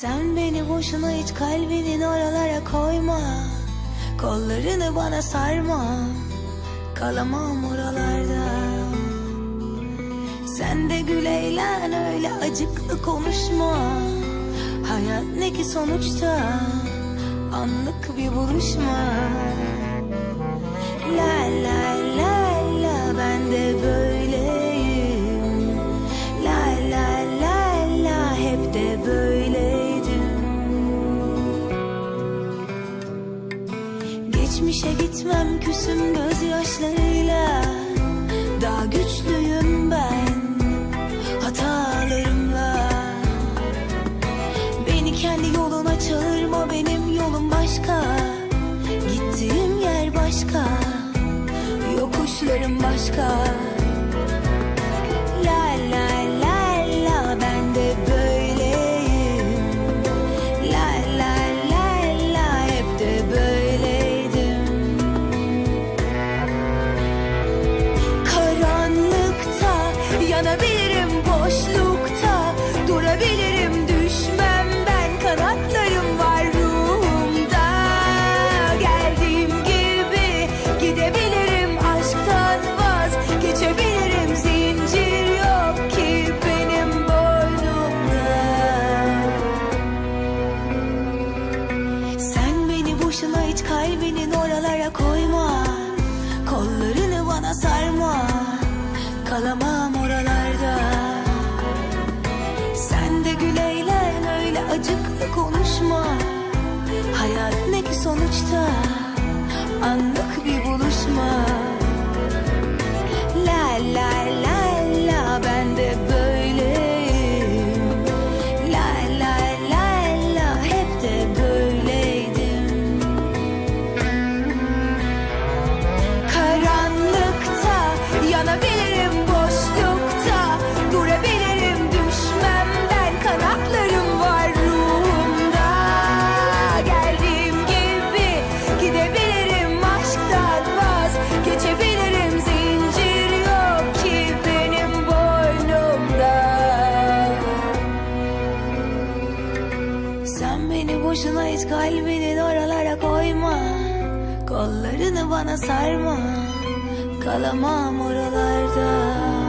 Sen beni boşuna hiç kalbinin oralara koyma. Kollarını bana sarma. Kalamam oralarda. Sen de gül eğlen öyle acıklı konuşma. Hayat ne ki sonuçta Anlık bir buluşma. La la la la ben de böyleyim. La la la la hep de böyleydim Geçmişe gitmem küsüm gözyaşlarıyla. Daha güçlüyüm ben hatalarımla. Beni kendi yoluna çağırma benim yolum başka. Gittiğim yer başka Yokuşlarım başka hiç kalbinin oralara koyma. Kollarını bana sarma. Kalamam oralarda. Sen de gül eğlen öyle acıklı konuşma. Hayat ne ki sonuçta? Anlık bir Sen beni boşuna hiç kalbinin oralara koyma. Kollarını bana sarma. Kalamam oralarda